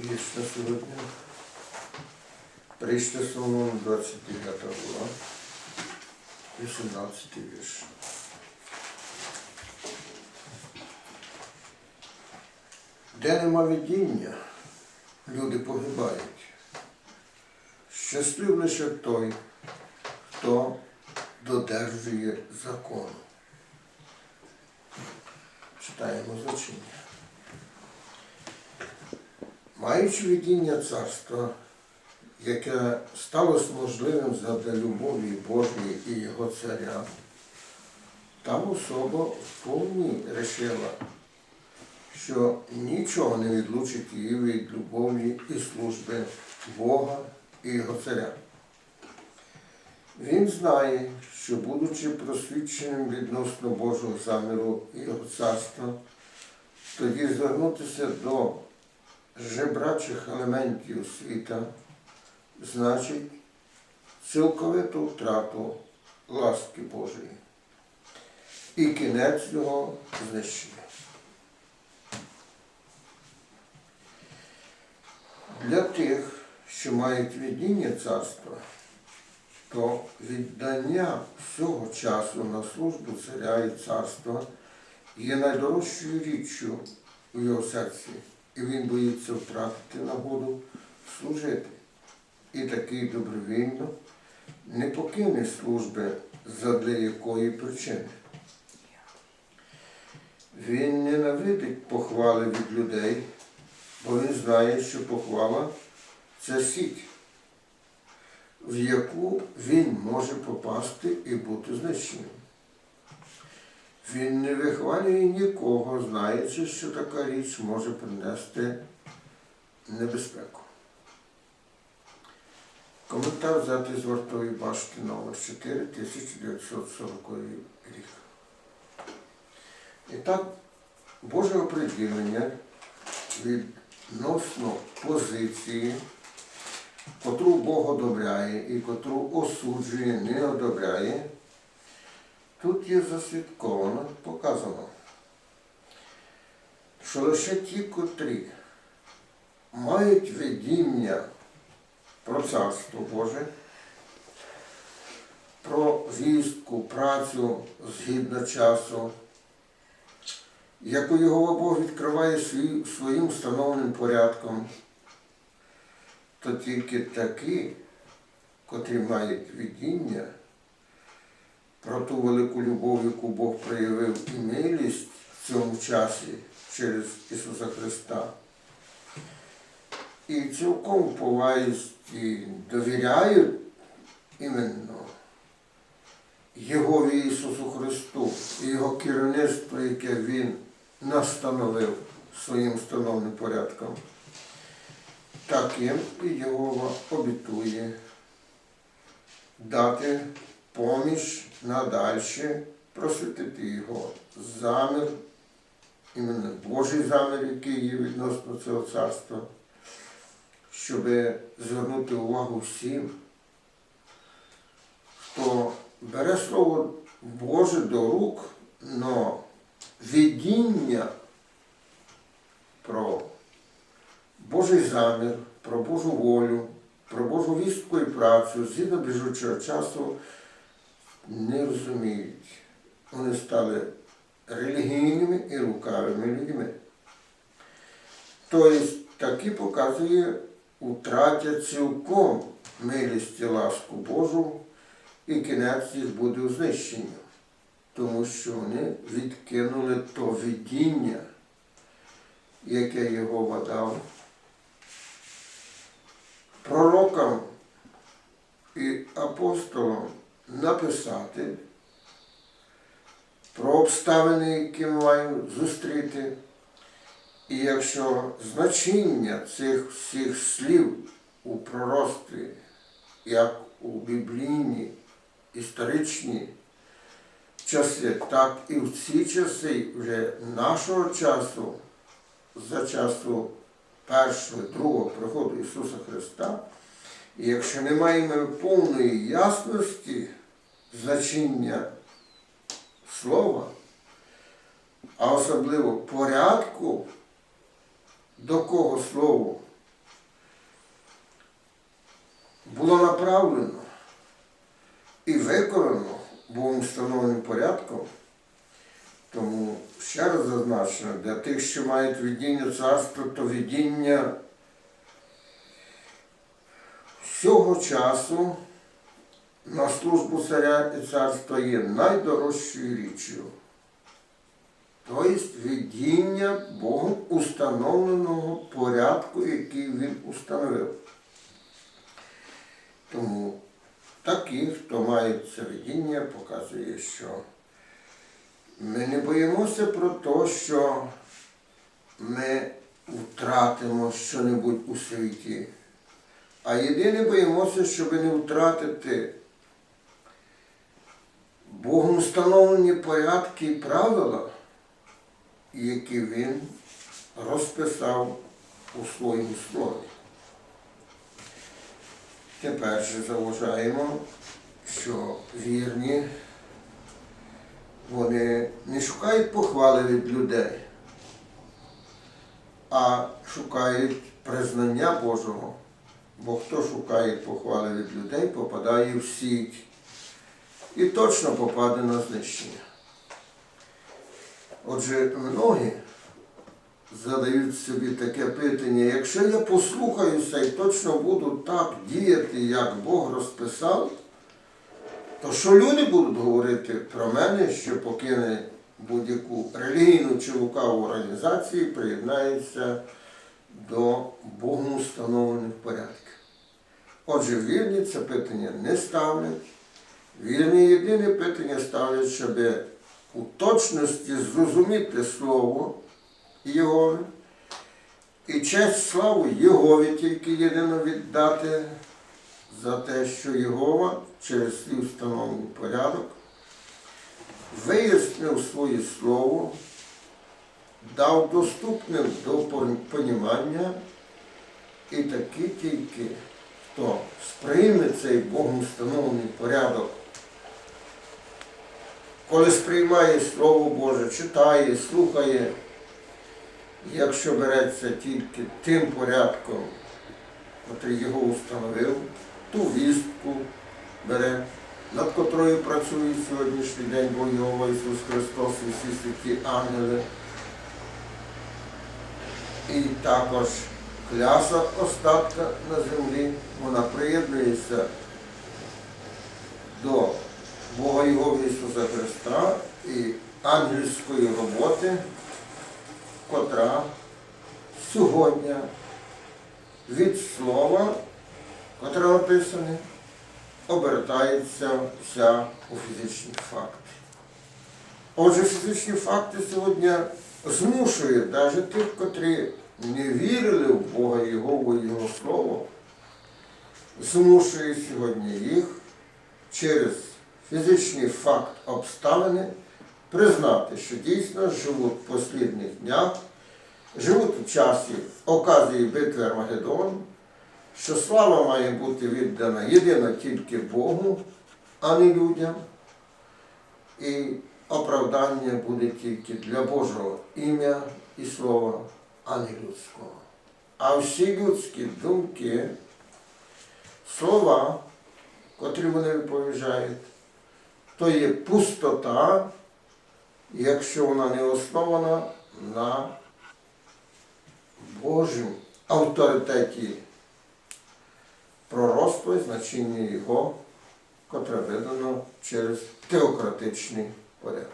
Вірш на сьогодні. Прийшли Соломон 29 глава, 18 вірш. Де нема видіння, люди погибають. Щаслив лише той, хто додержує закону. Читаємо злочиння. Маючи видіння царства, яке сталося можливим задля любові Божої і його царя, там особа вповні рішила, що нічого не відлучить її від любові і служби Бога і його царя. Він знає, що, будучи просвідченим відносно Божого заміру і його царства, тоді звернутися до жебрачих елементів світа значить цілковиту втрату ласки Божої і кінець його знищення. Для тих, що мають відіння царства, то віддання всього часу на службу царя і царства є найдорожчою річчю у його серці, і він боїться втратити нагоду служити. І такий добровільно не покине служби задля якої причини. Він ненавидить похвали від людей, бо він знає, що похвала це сіть, в яку він може попасти і бути знищеним. Він не вихвалює нікого, знаючи, що така річ може принести небезпеку. Коментар взятий з вартової башти номер 4 1940 рік. І так, Боже оприділення відносно позиції, котру Бог одобряє і котру осуджує, не одобряє, тут є засвідковано, показано, що лише ті, котрі мають видіння про царство Боже, про вістку, працю згідно часу, яку його Бог відкриває своїм встановленим порядком, то тільки такі, котрі мають видіння про ту велику любов, яку Бог проявив і милість в цьому часі через Ісуса Христа. І цілком повають і довіряють іменно Єгові Ісусу Христу і Його керівництво, яке Він настановив своїм встановленим порядком. Таким і Єгова обітує дати поміч надальше просвітити його. Замір, іменно Божий замір, який є відносно цього царства, щоб звернути увагу всім, хто бере слово Боже до рук, но видіння про Божий замір, про Божу волю, про Божу вістку і працю згідно біжучого часу не розуміють. Вони стали релігійними і лукавими людьми. Тобто такі показує втратять цілком милість і ласку Божу, і кінець їх буде у знищенню, тому що вони відкинули то видіння, яке його дав пророкам і апостолам написати про обставини, які ми маємо зустріти. І якщо значення цих всіх слів у пророцтві, як у біблійні, історичні часи, так і в ці часи вже нашого часу, за часу першого, другого приходу Ісуса Христа, і якщо не маємо повної ясності значення слова, а особливо порядку, до кого слово було направлено і виконано був встановленим порядком. Тому ще раз зазначено, для тих, що мають відіння царства, то відіння всього часу на службу царя і царства є найдорожчою річчю. Тобто видіння Богом установленого порядку, який він установив. Тому такі, хто має це видіння, показує, що ми не боїмося про те, що ми втратимо щонебудь у світі. А єдине боїмося, щоб не втратити Богом встановлені порядки і правила, які він розписав у своєму слові. Тепер же заважаємо, що вірні, вони не шукають похвали від людей, а шукають признання Божого. Бо хто шукає похвали від людей, попадає в сіть і точно попаде на знищення. Отже, многі задають собі таке питання, якщо я послухаюся і точно буду так діяти, як Бог розписав, то що люди будуть говорити про мене, що покине будь-яку релігійну чи лукаву організацію, приєднається до Богом встановлених порядків. Отже, вірні це питання не ставлять. Вірні єдине питання ставлять, щоб у точності зрозуміти слово Єгови і честь славу Єгові тільки єдино віддати за те, що Єгова через свій встановлений порядок вияснив своє слово, дав доступним до понімання і такі тільки, хто сприйме цей Богом встановлений порядок, коли сприймає Слово Боже, читає, слухає, якщо береться тільки тим порядком, який його установив, ту вістку бере, над котрою працює сьогоднішній день Бог Його Ісус Христос і всі святі ангели. І також кляса остатка на землі, вона приєднується до Бога Його Ісуса Христа ангельської роботи, котра сьогодні від слова, котре написане, обертається вся у фізичні факти. Отже, фізичні факти сьогодні змушують навіть тих, котрі не вірили в Бога Його, в Його Слово, змушує сьогодні їх через фізичний факт обставини признати, що дійсно живуть в послідних днях, живуть у часі оказії битви Армагеддон, що слава має бути віддана єдино тільки Богу, а не людям. І оправдання буде тільки для Божого ім'я і слова, а не людського. А всі людські думки, слова, котрі вони виповіжають, то є пустота, якщо вона не основана на Божому авторитеті пророцтва і значення його, котре видано через теократичний порядок.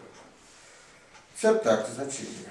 Це так значення.